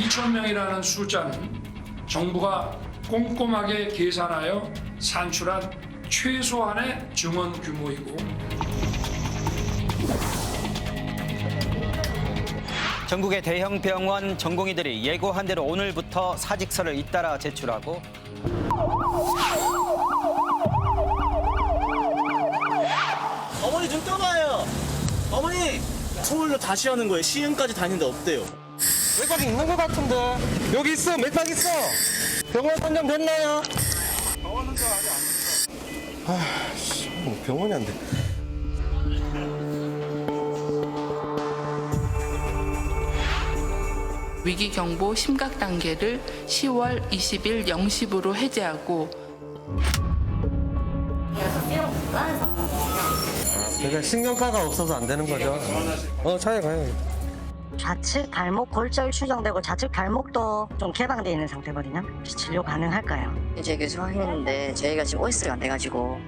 2천 명이라는 숫자는 정부가 꼼꼼하게 계산하여 산출한 최소한의 증원 규모이고 전국의 대형 병원 전공의들이 예고한 대로 오늘부터 사직서를 잇따라 제출하고 어머니 좀 떠봐요. 어머니 서울로 다시 하는 거예요. 시흥까지 다니는데 없대요. 맥박이 있는 것 같은데. 여기 있어 맥박 있어. 병원 선정 됐나요? 병원 선정 아직 안 됐어 아 병원이 안돼. 위기 경보 심각 단계를 10월 20일 0시부로 해제하고 그러니까 신경과가 없어서 안 되는 거죠. 어 차에 가요 좌측 발목 골절 추정되고 좌측 발목도 좀 개방되어 있는 상태거든요. 혹시 진료 가능할까요? 이제 교수했는데 저희가 지금 OS가 안 돼가지고